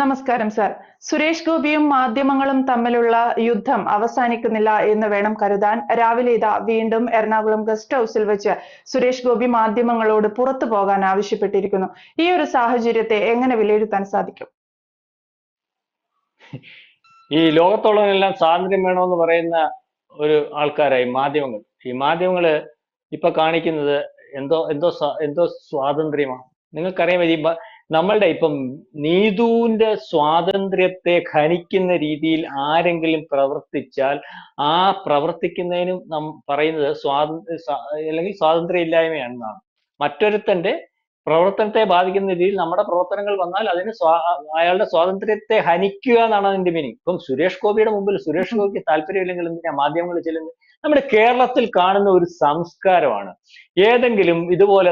നമസ്കാരം സർ സുരേഷ് ഗോപിയും മാധ്യമങ്ങളും തമ്മിലുള്ള യുദ്ധം അവസാനിക്കുന്നില്ല എന്ന് വേണം കരുതാൻ. രാവിലെ ഇതാ വീണ്ടും എറണാകുളം ഗസ്റ്റ് ഹൗസിൽ വെച്ച് സുരേഷ് ഗോപി മാധ്യമങ്ങളോട് പുറത്തു പോകാൻ ആവശ്യപ്പെട്ടിരിക്കുന്നു. ഈ ഒരു സാഹചര്യത്തെ എങ്ങനെ വിലയിരുത്താൻ സാധിക്കും? ഈ ലോകത്തോളമെല്ലാം സ്വാതന്ത്ര്യം വേണമെന്ന് പറയുന്ന ഒരു ആൾക്കാരായി മാധ്യമങ്ങൾ. ഈ മാധ്യമങ്ങൾ ഇപ്പൊ കാണിക്കുന്നത് എന്തോ എന്തോ എന്തോ സ്വാതന്ത്ര്യമാണ്. നിങ്ങൾക്കറിയാം ഈ നമ്മളുടെ ഇപ്പം നീതുവിന്റെ സ്വാതന്ത്ര്യത്തെ ഖനിക്കുന്ന രീതിയിൽ ആരെങ്കിലും പ്രവർത്തിച്ചാൽ ആ പ്രവർത്തിക്കുന്നതിനും നാം പറയുന്നത് സ്വാതന്ത്ര്യ സ്വാ- അല്ലെങ്കിൽ സ്വാതന്ത്ര്യം ഇല്ലായ്മയാണെന്നാണ് മറ്റൊരുത്തന്റെ പ്രവർത്തനത്തെ ബാധിക്കുന്ന രീതിയിൽ നമ്മുടെ പ്രവർത്തനങ്ങൾ വന്നാൽ അതിന് സ്വാ അയാളുടെ സ്വാതന്ത്ര്യത്തെ ഹനിക്കുക എന്നാണ് അതിന്റെ മീനിങ് ഇപ്പം സുരേഷ് ഗോപിയുടെ മുമ്പിൽ സുരേഷ് ഗോപിക്ക് താല്പര്യമില്ലെങ്കിൽ എന്തിനാ മാധ്യമങ്ങൾ ചെല്ലുന്നത്? നമ്മുടെ കേരളത്തിൽ കാണുന്ന ഒരു സംസ്കാരമാണ്. ഏതെങ്കിലും ഇതുപോലെ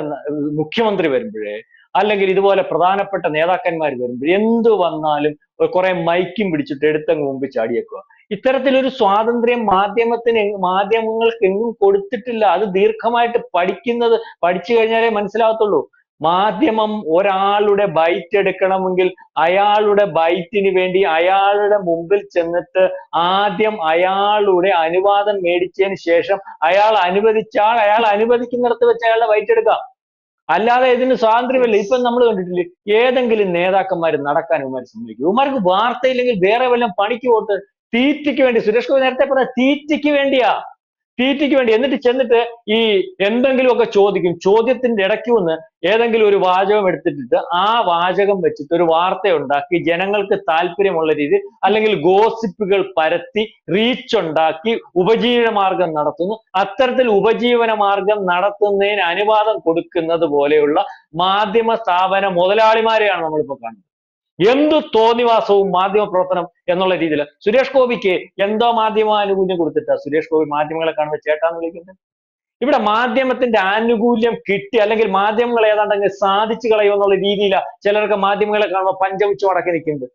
മുഖ്യമന്ത്രി വരുമ്പോഴേ അല്ലെങ്കിൽ ഇതുപോലെ പ്രധാനപ്പെട്ട നേതാക്കന്മാർ വരുമ്പോൾ എന്ത് വന്നാലും കുറെ മൈക്കും പിടിച്ചിട്ട് എടുത്തങ്ങ് മുമ്പ് ചാടിയേക്കുക. ഇത്തരത്തിലൊരു സ്വാതന്ത്ര്യം മാധ്യമത്തിന് മാധ്യമങ്ങൾക്ക് എങ്ങും കൊടുത്തിട്ടില്ല. അത് ദീർഘമായിട്ട് പഠിക്കുന്നത് പഠിച്ചു കഴിഞ്ഞാലേ മനസ്സിലാകത്തുള്ളൂ മാധ്യമം ഒരാളുടെ ബൈറ്റ് എടുക്കണമെങ്കിൽ അയാളുടെ ബൈറ്റിന് വേണ്ടി അയാളുടെ മുമ്പിൽ ചെന്നിട്ട് ആദ്യം അയാളുടെ അനുവാദം മേടിച്ചതിന് ശേഷം അയാൾ അനുവദിച്ചാൽ അയാൾ അനുവദിക്കുന്നിടത്ത് വെച്ച് അയാളുടെ ബൈറ്റ് എടുക്കാം. അല്ലാതെ ഇതിന് സ്വാതന്ത്ര്യമില്ല. ഇപ്പൊ നമ്മൾ കണ്ടിട്ടില്ലേ ഏതെങ്കിലും നേതാക്കന്മാർ നടക്കാൻ ഇവന്മാർ സമ്മതിക്കും. ഇവന്മാർക്ക് വാർത്തയില്ലെങ്കിൽ വേറെ വല്ലതും പണിക്ക് പോട്ട് തീറ്റയ്ക്ക് വേണ്ടി സുരേഷ് ഗോപി നേരത്തെ പറഞ്ഞ തീറ്റയ്ക്ക് വേണ്ടിയാ. തീറ്റയ്ക്ക് വേണ്ടി എന്നിട്ട് ചെന്നിട്ട് ഈ എന്തെങ്കിലുമൊക്കെ ചോദിക്കും. ചോദ്യത്തിന്റെ ഇടയ്ക്ക് വന്ന് ഏതെങ്കിലും ഒരു വാചകം എടുത്തിട്ടിട്ട് ആ വാചകം വെച്ചിട്ട് ഒരു വാർത്ത ഉണ്ടാക്കി ജനങ്ങൾക്ക് താല്പര്യമുള്ള രീതിയിൽ അല്ലെങ്കിൽ ഗോസിപ്പുകൾ പരത്തി റീച്ച് ഉണ്ടാക്കി ഉപജീവന മാർഗം നടത്തുന്നു. അത്തരത്തിൽ ഉപജീവന മാർഗം നടത്തുന്നതിന് അനുവാദം കൊടുക്കുന്നത് പോലെയുള്ള മാധ്യമ സ്ഥാപന മുതലാളിമാരെയാണ് നമ്മളിപ്പോ കാണുന്നത്. എന്തു തോന്നിവാസവും മാധ്യമ പ്രവർത്തനം എന്നുള്ള രീതിയിൽ സുരേഷ് ഗോപിക്ക് എന്തോ മാധ്യമ ആനുകൂല്യം കൊടുത്തിട്ടാ സുരേഷ് ഗോപി മാധ്യമങ്ങളെ കാണുമ്പോൾ ചേട്ടാന്ന് വിളിക്കുന്നത്? ഇവിടെ മാധ്യമത്തിന്റെ ആനുകൂല്യം കിട്ടി അല്ലെങ്കിൽ മാധ്യമങ്ങൾ ഏതാണ്ട് അങ്ങ് സാധിച്ചു കളയും എന്നുള്ള രീതിയിലാണ് ചിലർക്ക് മാധ്യമങ്ങളെ കാണുമ്പോൾ പഞ്ചമുച്ചു മടക്കി നിൽക്കുന്നത്.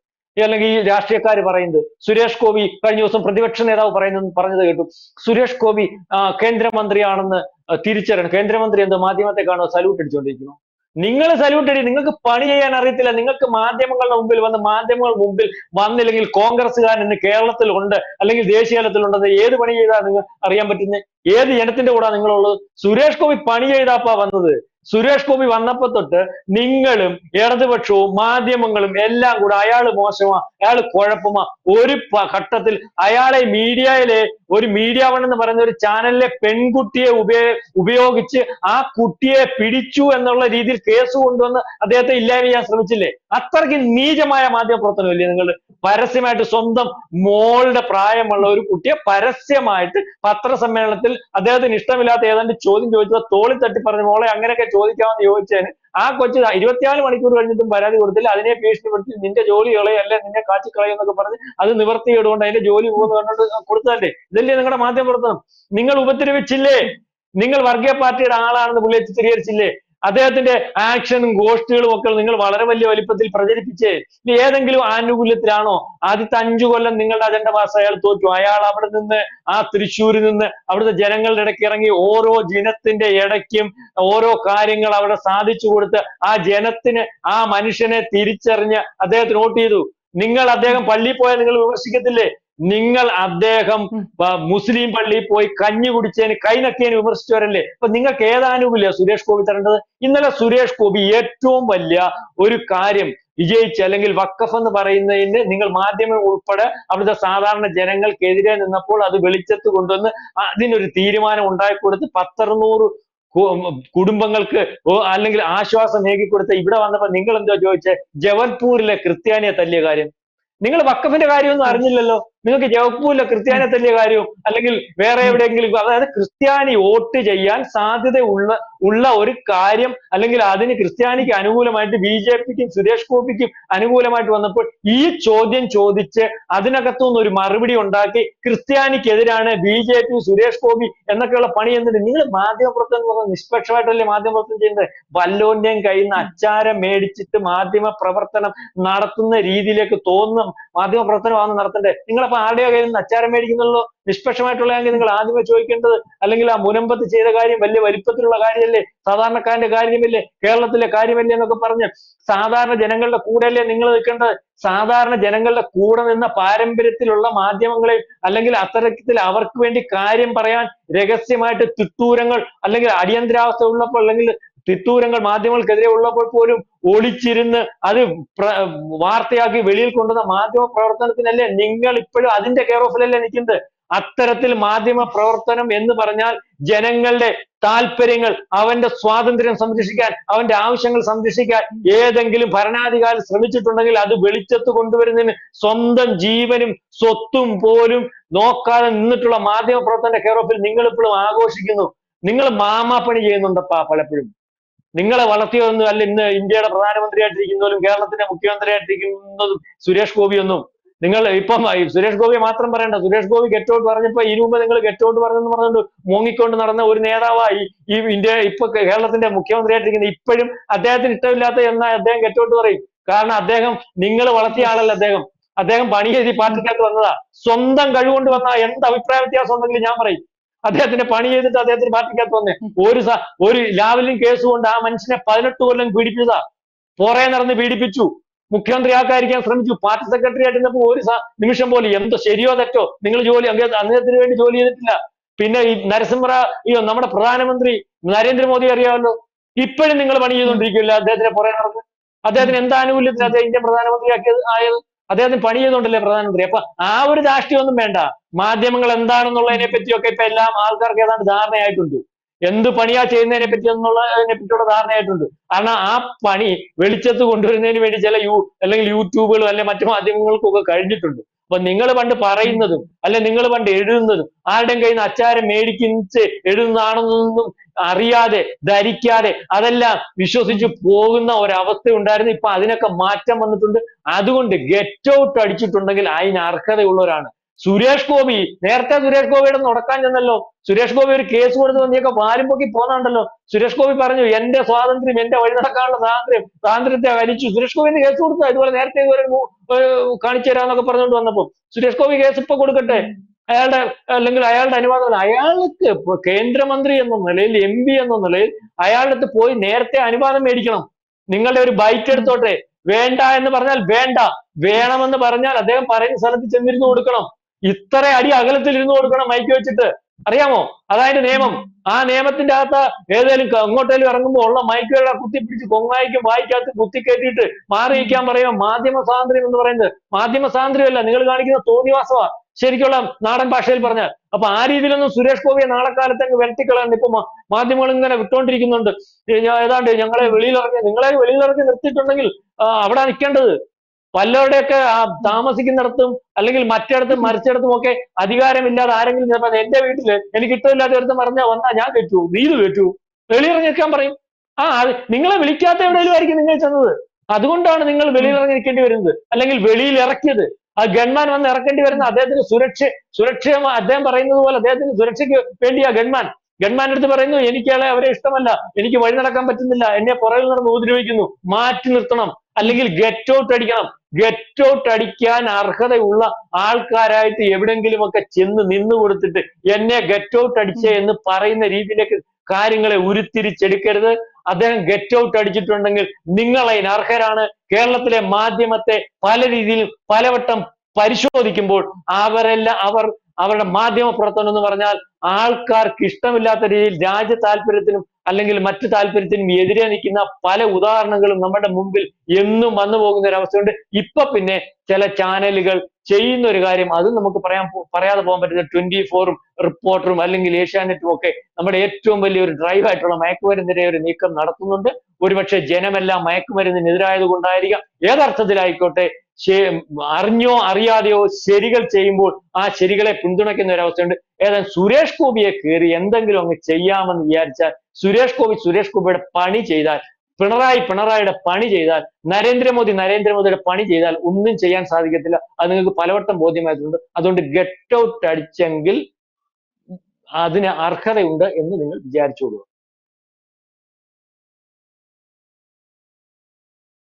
അല്ലെങ്കിൽ ഈ രാഷ്ട്രീയക്കാർ പറയുന്നത്. സുരേഷ് ഗോപി കഴിഞ്ഞ ദിവസം പ്രതിപക്ഷ നേതാവ് പറയുന്നത് പറഞ്ഞത് കേട്ടു. സുരേഷ് ഗോപി കേന്ദ്രമന്ത്രിയാണെന്ന് തിരിച്ചറിയണം. കേന്ദ്രമന്ത്രി എന്ത് മാധ്യമത്തെ കാണുമ്പോൾ സല്യൂട്ട് അടിച്ചുകൊണ്ടിരിക്കുന്നു നിങ്ങൾ സല്യൂട്ട് അടി നിങ്ങൾക്ക് പണി ചെയ്യാൻ അറിയത്തില്ല. നിങ്ങൾക്ക് മാധ്യമങ്ങളുടെ മുമ്പിൽ വന്ന് മാധ്യമങ്ങൾ മുമ്പിൽ വന്നില്ലെങ്കിൽ കോൺഗ്രസ്സുകാരൻ ഇന്ന് കേരളത്തിൽ ഉണ്ട് അല്ലെങ്കിൽ ദേശീയ തലത്തിൽ ഉണ്ടെന്ന് ഏത് പണി ചെയ്താ നിങ്ങൾ അറിയാൻ പറ്റുന്നത് ഏത് ജനത്തിന്റെ കൂടെ നിങ്ങളുള്ളത്? സുരേഷ് ഗോപി പണി ചെയ്താപ്പാ വന്നത്. സുരേഷ് ഗോപി വന്നപ്പോ തൊട്ട് നിങ്ങളും ഇടതുപക്ഷവും മാധ്യമങ്ങളും എല്ലാം കൂടെ അയാൾ മോശമാ അയാൾ കുഴപ്പമാ. ഒരു ഘട്ടത്തിൽ അയാളെ മീഡിയയിലെ ഒരു മീഡിയ വൺ എന്ന് പറയുന്ന ഒരു ചാനലിലെ പെൺകുട്ടിയെ ഉപയോ ഉപയോഗിച്ച് ആ കുട്ടിയെ പിടിച്ചു എന്നുള്ള രീതിയിൽ കേസ് കൊണ്ടുവന്ന് അദ്ദേഹത്തെ ഇല്ലായ്മ ചെയ്യാൻ ശ്രമിച്ചില്ലേ? അത്രയ്ക്ക് നീചമായ മാധ്യമ പ്രവർത്തനമില്ലേ നിങ്ങൾ പരസ്യമായിട്ട് സ്വന്തം മോളുടെ പ്രായമുള്ള ഒരു കുട്ടിയെ പരസ്യമായിട്ട് പത്രസമ്മേളനത്തിൽ അദ്ദേഹത്തിന് ഇഷ്ടമില്ലാത്ത ഏതാണ്ട് ചോദ്യം ചോദിച്ചത് തോളി തട്ടി പറഞ്ഞു മോളെ അങ്ങനെയൊക്കെ ചോദിക്കാമെന്ന് ചോദിച്ചതിന് ആ കൊച്ചു ഇരുപത്തിനാല് മണിക്കൂർ കഴിഞ്ഞിട്ടും പരാതി കൊടുത്തില്ല. അതിനെ ഭീഷണിപ്പെടുത്തി നിന്റെ ജോലി കളയല്ലേ നിന്നെ കാച്ചി കളയും എന്നൊക്കെ പറഞ്ഞ് അത് നിവർത്തിയിടുകൊണ്ട് അതിന്റെ ജോലി പോകുന്നു പറഞ്ഞിട്ട് കൊടുത്തതല്ലേ? ഇതല്ലേ നിങ്ങളുടെ മാധ്യമ പ്രവർത്തനം നിങ്ങൾ ഉപദ്രവിച്ചില്ലേ? നിങ്ങൾ വർഗീയ പാർട്ടിയുടെ ആളാണെന്ന് പുള്ളിയെ ചിത്രീകരിച്ചില്ലേ അദ്ദേഹത്തിന്റെ ആക്ഷനും ഗോഷ്ഠികളും ഒക്കെ നിങ്ങൾ വളരെ വലിയ വലിപ്പത്തിൽ പ്രചരിപ്പിച്ച് ഇനി ഏതെങ്കിലും ആനുകൂല്യത്തിലാണോ ആദ്യത്തെ അഞ്ചു കൊല്ലം നിങ്ങളുടെ അജണ്ട മാസം അയാൾ തോറ്റു. അയാൾ അവിടെ നിന്ന് ആ തൃശ്ശൂരിൽ നിന്ന് അവിടുത്തെ ജനങ്ങളുടെ ഇടയ്ക്ക് ഇറങ്ങി ഓരോ ജനത്തിന്റെ ഇടയ്ക്കും ഓരോ കാര്യങ്ങൾ അവിടെ സാധിച്ചു കൊടുത്ത് ആ ജനത്തിന് ആ മനുഷ്യനെ തിരിച്ചറിഞ്ഞ് അദ്ദേഹത്തിന് വോട്ട് ചെയ്തു. നിങ്ങൾ അദ്ദേഹം പള്ളിയിൽ പോയാൽ നിങ്ങൾ വിമർശിക്കത്തില്ലേ? നിങ്ങൾ അദ്ദേഹം മുസ്ലിം പള്ളിയിൽ പോയി കഞ്ഞി കുടിച്ചതിന് കൈനക്കിയതിന് വിമർശിച്ചവരല്ലേ? അപ്പൊ നിങ്ങൾക്ക് ഏതാനുകൂല്യ സുരേഷ് ഗോപി തരേണ്ടത്? ഇന്നലെ സുരേഷ് ഗോപി ഏറ്റവും വലിയ ഒരു കാര്യം വിജയിച്ച് അല്ലെങ്കിൽ വക്കഫ് എന്ന് പറയുന്നതിന് നിങ്ങൾ മാധ്യമം ഉൾപ്പെടെ അവിടുത്തെ സാധാരണ ജനങ്ങൾക്കെതിരെ നിന്നപ്പോൾ അത് വെളിച്ചത്ത് കൊണ്ടുവന്ന് അതിനൊരു തീരുമാനം ഉണ്ടാക്കിക്കൊടുത്ത് പത്തറുന്നൂറ് കുടുംബങ്ങൾക്ക് അല്ലെങ്കിൽ ആശ്വാസം കൊടുത്ത ഇവിടെ വന്നപ്പോ നിങ്ങൾ എന്തോ ചോദിച്ചേ? ജവൽപൂരിലെ ക്രിസ്ത്യാനിയെ തല്ലിയ കാര്യം. നിങ്ങൾ വക്കഫിന്റെ കാര്യമൊന്നും അറിഞ്ഞില്ലല്ലോ. നിങ്ങൾക്ക് ക്രിസ്ത്യാനിയെ തല്ലിയ കാര്യവും അല്ലെങ്കിൽ വേറെ എവിടെയെങ്കിലും അതായത് ക്രിസ്ത്യാനി വോട്ട് ചെയ്യാൻ സാധ്യത ഉള്ള ഉള്ള ഒരു കാര്യം അല്ലെങ്കിൽ അതിന് ക്രിസ്ത്യാനിക്ക് അനുകൂലമായിട്ട് ബി ജെ പിക്കും സുരേഷ് ഗോപിക്കും അനുകൂലമായിട്ട് വന്നപ്പോൾ ഈ ചോദ്യം ചോദിച്ച് അതിനകത്തുനിന്ന് ഒരു മറുപടി ഉണ്ടാക്കി ക്രിസ്ത്യാനിക്കെതിരാണ് B J P Suresh Gopi എന്നൊക്കെയുള്ള പണി എന്നിട്ട് നിങ്ങൾ മാധ്യമപ്രവർത്തനം എന്ന് പറഞ്ഞാൽ നിഷ്പക്ഷമായിട്ടല്ലേ മാധ്യമപ്രവർത്തനം ചെയ്യുന്നത്? വല്ലോന്റെയും കയ്യിൽ നിന്ന് അച്ചാരം മേടിച്ചിട്ട് മാധ്യമ പ്രവർത്തനം നടത്തുന്ന രീതിയിലേക്ക് തോന്നും മാധ്യമ പ്രവർത്തനമാണ് നടത്തേണ്ടത് നിങ്ങളെ അപ്പൊ ആരുടെയോ കയ്യിൽ നിന്ന് അച്ചാരം മേടിക്കുന്നുള്ളൂ? നിഷ്പക്ഷമായിട്ടുള്ളതെങ്കിൽ നിങ്ങൾ ആദ്യമേ ചോദിക്കേണ്ടത് അല്ലെങ്കിൽ ആ മുനമ്പത്ത് ചെയ്ത കാര്യം വലിയ വലിപ്പത്തിലുള്ള കാര്യമല്ലേ? സാധാരണക്കാരന്റെ കാര്യമല്ലേ? കേരളത്തിലെ കാര്യമല്ലേ എന്നൊക്കെ പറഞ്ഞ് സാധാരണ ജനങ്ങളുടെ കൂടെയല്ലേ നിങ്ങൾ നിൽക്കേണ്ടത്? സാധാരണ ജനങ്ങളുടെ കൂടെ നിന്ന പാരമ്പര്യത്തിലുള്ള മാധ്യമങ്ങളെ അല്ലെങ്കിൽ അത്തരത്തിൽ അവർക്ക് വേണ്ടി കാര്യം പറയാൻ രഹസ്യമായിട്ട് തിട്ടൂരങ്ങൾ അല്ലെങ്കിൽ അടിയന്തരാവസ്ഥ ഉള്ളപ്പോൾ അല്ലെങ്കിൽ തിട്ടൂരങ്ങൾ മാധ്യമങ്ങൾക്കെതിരെ ഉള്ളപ്പോൾ പോലും ഒളിച്ചിരുന്ന് അത് വാർത്തയാക്കി വെളിയിൽ കൊണ്ടുവന്ന മാധ്യമ പ്രവർത്തനത്തിനല്ലേ നിങ്ങൾ ഇപ്പോഴും അതിന്റെ കെയർ ഓഫിലല്ലേ നിൽക്കുന്നത്? അത്തരത്തിൽ മാധ്യമ പ്രവർത്തനം എന്ന് പറഞ്ഞാൽ ജനങ്ങളുടെ താല്പര്യങ്ങൾ അവന്റെ സ്വാതന്ത്ര്യം സംരക്ഷിക്കാൻ അവന്റെ ആവശ്യങ്ങൾ സംരക്ഷിക്കാൻ ഏതെങ്കിലും ഭരണാധികാരി ശ്രമിച്ചിട്ടുണ്ടെങ്കിൽ അത് വെളിച്ചത്ത് കൊണ്ടുവരുന്നതിന് സ്വന്തം ജീവനും സ്വത്തും പോലും നോക്കാതെ നിന്നിട്ടുള്ള മാധ്യമ പ്രവർത്തന കെയർ ഓഫിൽ നിങ്ങൾ ഇപ്പോഴും ആഘോഷിക്കുന്നു. നിങ്ങൾ മാമാപ്പണി ചെയ്യുന്നുണ്ടപ്പാ പലപ്പോഴും. നിങ്ങളെ വളർത്തിയതൊന്നും അല്ല ഇന്ന് ഇന്ത്യയുടെ പ്രധാനമന്ത്രിയായിട്ടിരിക്കുന്നതും കേരളത്തിന്റെ മുഖ്യമന്ത്രിയായിട്ടിരിക്കുന്നതും സുരേഷ് ഗോപിയൊന്നും. നിങ്ങൾ ഇപ്പം സുരേഷ് ഗോപി മാത്രം പറയണ്ട. സുരേഷ് ഗോപി ഗെറ്റ് ഔട്ട് പറഞ്ഞപ്പോ ഈ മുമ്പ് നിങ്ങൾ ഗെറ്റ് ഔട്ട് പറഞ്ഞെന്ന് പറഞ്ഞുകൊണ്ട് മൂങ്ങിക്കൊണ്ട് നടന്ന ഒരു നേതാവായി ഈ ഇന്ത്യ ഇപ്പൊ കേരളത്തിന്റെ മുഖ്യമന്ത്രിയായിട്ടിരിക്കുന്ന ഇപ്പോഴും അദ്ദേഹത്തിന് ഇഷ്ടമില്ലാത്ത എന്നാൽ അദ്ദേഹം ഗെറ്റ് ഔട്ട് പറയും. കാരണം അദ്ദേഹം നിങ്ങൾ വളർത്തിയ ആളല്ല അദ്ദേഹം. അദ്ദേഹം പണി ചെയ്ത് പാർട്ടിക്കകത്ത് വന്നതാ. സ്വന്തം കഴിവുകൊണ്ട് വന്ന എന്ത് അഭിപ്രായ വ്യത്യാസം ഉണ്ടെങ്കിലും ഞാൻ പറയും. അദ്ദേഹത്തിന്റെ പണി ചെയ്തിട്ട് അദ്ദേഹത്തിന് പാർട്ടിക്കകത്ത് വന്നേ ഒരു ഒരു ലാവലിൻ കേസ് കൊണ്ട് ആ മനുഷ്യനെ പതിനെട്ട് കൊല്ലം പീഡിപ്പിച്ചതാ. പുറേ നടന്ന് പീഡിപ്പിച്ചു. മുഖ്യമന്ത്രി ആക്കാതിരിക്കാൻ ശ്രമിച്ചു. പാർട്ടി സെക്രട്ടറി ആയിട്ടിരുന്നപ്പോ ഒരു നിമിഷം പോലും എന്തോ ശരിയോ തെറ്റോ നിങ്ങൾ ജോലി അദ്ദേഹത്തിന് വേണ്ടി ജോലി ചെയ്തിട്ടില്ല. പിന്നെ ഈ നരസിംഹ അയ്യോ നമ്മുടെ പ്രധാനമന്ത്രി നരേന്ദ്രമോദി അറിയാമല്ലോ. ഇപ്പോഴും നിങ്ങൾ പണി ചെയ്തുകൊണ്ടിരിക്കില്ല അദ്ദേഹത്തിന് പുറകെ നടന്ന്? അദ്ദേഹത്തിന് എന്താനുകൂല്യത്തിൽ അദ്ദേഹം ഇന്ത്യൻ പ്രധാനമന്ത്രി ആക്കിയത് ആയത്? അദ്ദേഹത്തിന് പണി ചെയ്തുകൊണ്ടല്ലേ പ്രധാനമന്ത്രി? അപ്പൊ ആ ഒരു രാഷ്ട്രീയമൊന്നും വേണ്ട. മാധ്യമങ്ങൾ എന്താണെന്നുള്ളതിനെ പറ്റിയൊക്കെ ഇപ്പൊ എല്ലാം ആൾക്കാർക്ക് ഏതാണ്ട് ധാരണയായിട്ടുണ്ട്. എന്ത് പണിയാ ചെയ്യുന്നതിനെ പറ്റി എന്നുള്ളതിനെ പറ്റിയുള്ള ധാരണയായിട്ടുണ്ട്. കാരണം ആ പണി വെളിച്ചത്ത് കൊണ്ടുവരുന്നതിന് വേണ്ടി ചില യൂ അല്ലെങ്കിൽ യൂട്യൂബുകളും അല്ലെങ്കിൽ മറ്റു മാധ്യമങ്ങൾക്കും ഒക്കെ കഴിഞ്ഞിട്ടുണ്ട്. അപ്പൊ നിങ്ങൾ പണ്ട് പറയുന്നതും അല്ലെ നിങ്ങൾ പണ്ട് എഴുതുന്നതും ആരുടെയും കയ്യിൽ നിന്ന് അച്ചാരം മേടിക്കിച്ച് എഴുതുന്നതാണെന്നൊന്നും അറിയാതെ ധരിക്കാതെ അതെല്ലാം വിശ്വസിച്ച് പോകുന്ന ഒരവസ്ഥ ഉണ്ടായിരുന്നു. ഇപ്പൊ അതിനൊക്കെ മാറ്റം വന്നിട്ടുണ്ട്. അതുകൊണ്ട് ഗെറ്റ് ഔട്ട് അടിച്ചിട്ടുണ്ടെങ്കിൽ അതിന് അർഹതയുള്ളവരാണ്. സുരേഷ് ഗോപി നേരത്തെ സുരേഷ് ഗോപിയുടെ നടക്കാൻ ചെന്നല്ലോ. സുരേഷ് ഗോപി ഒരു കേസ് കൊടുത്ത് നീയൊക്കെ വാരും പൊക്കി പോന്നാണ്ടല്ലോ. സുരേഷ് ഗോപി പറഞ്ഞു എന്റെ സ്വാതന്ത്ര്യം എന്റെ വഴി നടക്കാനുള്ള സ്വാതന്ത്ര്യം സ്വാതന്ത്ര്യത്തെ വലിച്ചു സുരേഷ് ഗോപിന് കേസ് കൊടുത്തു. ഇതുപോലെ നേരത്തെ ഇതുവരെ കാണിച്ചു തരാന്നൊക്കെ പറഞ്ഞുകൊണ്ട് വന്നപ്പോ സുരേഷ് ഗോപി കേസ് ഇപ്പൊ കൊടുക്കട്ടെ? അയാളുടെ അല്ലെങ്കിൽ അയാളുടെ അനുവാദം അയാൾക്ക് കേന്ദ്രമന്ത്രി എന്ന നിലയിൽ എം പി എന്ന നിലയിൽ അയാളുടെ അടുത്ത് പോയി നേരത്തെ അനുവാദം മേടിക്കണം. നിങ്ങളുടെ ഒരു ബൈറ്റ് എടുത്തോട്ടെ. വേണ്ട എന്ന് പറഞ്ഞാൽ വേണ്ട. വേണമെന്ന് പറഞ്ഞാൽ അദ്ദേഹം പറയുന്ന സ്ഥലത്ത് ചെന്നിരുന്ന് കൊടുക്കണം. ഇത്ര അടി അകലത്തിൽ ഇരുന്ന് കൊടുക്കണം മൈക്ക് വെച്ചിട്ട്. അറിയാമോ? അതായത് നിയമം. ആ നിയമത്തിന്റെ അകത്ത് ഏതേലും അങ്ങോട്ടേലും ഇറങ്ങുമ്പോൾ ഉള്ള മൈക്കുകളെ കുത്തിപ്പിടിച്ച് കൊങ്ങായിക്കും വായിക്കകത്ത് കുത്തിക്കയറ്റിയിട്ട് മാറി നിൽക്കാൻ പറയുക മാധ്യമ സ്വാതന്ത്ര്യം എന്ന് പറയുന്നത് മാധ്യമ സ്വാതന്ത്ര്യമല്ല. നിങ്ങൾ കാണിക്കുന്ന തോന്നിവാസമാ. ശരിക്കുള്ള നാടൻ ഭാഷയിൽ പറഞ്ഞാൽ. അപ്പൊ ആ രീതിയിലൊന്നും സുരേഷ് ഗോപിയെ നാളെ കാലത്ത് അങ്ങ് വെട്ടിക്കളയാൻ ഇപ്പൊ മാധ്യമങ്ങൾ ഇങ്ങനെ വിട്ടോണ്ടിരിക്കുന്നുണ്ട് ഏതാണ്ട് ഞങ്ങളെ വെളിയിലിറങ്ങി നിങ്ങളെ വെളിയിലിറങ്ങി നിർത്തിയിട്ടുണ്ടെങ്കിൽ അവിടെ നിൽക്കേണ്ടത് വല്ലവരുടെയൊക്കെ ആ താമസിക്കുന്നിടത്തും അല്ലെങ്കിൽ മറ്റിടത്തും മരിച്ചിടത്തും ഒക്കെ അധികാരമില്ലാതെ ആരെങ്കിലും ചിലപ്പോൾ എന്റെ വീട്ടിൽ എനിക്ക് ഇഷ്ടമില്ലാത്ത ഒരുത്ത് പറഞ്ഞാൽ വന്നാ ഞാൻ കേട്ടു നീ ഇത് കേട്ടു വെളിയിറങ്ങി നിൽക്കാൻ പറയും. ആ നിങ്ങളെ വിളിക്കാത്ത എവിടെയെങ്കിലും ആയിരിക്കും നിങ്ങൾ ചെന്നത്. അതുകൊണ്ടാണ് നിങ്ങൾ വെളിയിലിറങ്ങി നിൽക്കേണ്ടി വരുന്നത്. അല്ലെങ്കിൽ വെളിയിൽ ഇറക്കിയത് ആ ഗൺമാൻ വന്ന് ഇറക്കേണ്ടി വരുന്ന അദ്ദേഹത്തിന് സുരക്ഷ സുരക്ഷ അദ്ദേഹം പറയുന്നത് പോലെ അദ്ദേഹത്തിന് സുരക്ഷയ്ക്ക് വേണ്ടിയാ ഗൺമാൻ. ഗൺമാൻ അടുത്ത് പറയുന്നു എനിക്ക് അയാളെ അവരെ ഇഷ്ടമല്ല. എനിക്ക് വഴി നടക്കാൻ പറ്റുന്നില്ല. എന്നെ പുറകിൽ നിന്ന് ഉപദ്രവിക്കുന്നു. മാറ്റി നിർത്തണം. അല്ലെങ്കിൽ ഗെറ്റ് ഔട്ട് അടിക്കണം. ഗെറ്റ് ഔട്ട് അടിക്കാൻ അർഹതയുള്ള ആൾക്കാരായിട്ട് എവിടെങ്കിലും ഒക്കെ ചെന്ന് നിന്ന് കൊടുത്തിട്ട് എന്നെ ഗെറ്റ് ഔട്ട് അടിച്ചേ എന്ന് പറയുന്ന രീതിയിലേക്ക് കാര്യങ്ങളെ ഉരുത്തിരിച്ചെടുക്കരുത്. അദ്ദേഹം ഗെറ്റ് ഔട്ട് അടിച്ചിട്ടുണ്ടെങ്കിൽ നിങ്ങൾ അതിന് അർഹരാണ്. കേരളത്തിലെ മാധ്യമത്തെ പല രീതിയിൽ പലവട്ടം പരിശോധിക്കുമ്പോൾ അവരെല്ലാം അവർ അവരുടെ മാധ്യമ പ്രവർത്തനം എന്ന് പറഞ്ഞാൽ ആൾക്കാർക്ക് ഇഷ്ടമില്ലാത്ത രീതിയിൽ രാജ്യ താല്പര്യത്തിനും അല്ലെങ്കിൽ മറ്റു താല്പര്യത്തിനും എതിരെ നിൽക്കുന്ന പല ഉദാഹരണങ്ങളും നമ്മുടെ മുമ്പിൽ എന്നും വന്നു പോകുന്ന ഒരു അവസ്ഥയുണ്ട്. ഇപ്പൊ പിന്നെ ചില ചാനലുകൾ ചെയ്യുന്ന ഒരു കാര്യം അതും നമുക്ക് പറയാൻ പറയാതെ പോകാൻ പറ്റുന്ന ട്വന്റി ഫോറും റിപ്പോർട്ടറും അല്ലെങ്കിൽ ഏഷ്യാനെറ്റും ഒക്കെ നമ്മുടെ ഏറ്റവും വലിയ ഒരു ഡ്രൈവ് ആയിട്ടുള്ള മയക്കുമരുന്നിന്റെ ഒരു നീക്കം നടത്തുന്നുണ്ട്. ഒരുപക്ഷെ ജനമെല്ലാം മയക്കുമരുന്നിനെതിരായത് കൊണ്ടായിരിക്കാം. ഏതർത്ഥത്തിലായിക്കോട്ടെ അറിഞ്ഞോ അറിയാതെയോ ശരികൾ ചെയ്യുമ്പോൾ ആ ശരികളെ പിന്തുണയ്ക്കുന്ന ഒരു അവസ്ഥയുണ്ട്. ഏതായാലും സുരേഷ് ഗോപിയെ കയറി എന്തെങ്കിലും അങ്ങ് ചെയ്യാമെന്ന് വിചാരിച്ചാൽ സുരേഷ് ഗോപി സുരേഷ് ഗോപിയുടെ പണി ചെയ്താൽ പിണറായി പിണറായിയുടെ പണി ചെയ്താൽ നരേന്ദ്രമോദി നരേന്ദ്രമോദിയുടെ പണി ചെയ്താൽ ഒന്നും ചെയ്യാൻ സാധിക്കത്തില്ല. അത് നിങ്ങൾക്ക് പലവട്ടം ബോധ്യമായിട്ടുണ്ട്. അതുകൊണ്ട് ഗെറ്റ് ഔട്ട് അടിച്ചെങ്കിൽ അതിന് അർഹതയുണ്ട് എന്ന് നിങ്ങൾ വിചാരിച്ചോളൂ.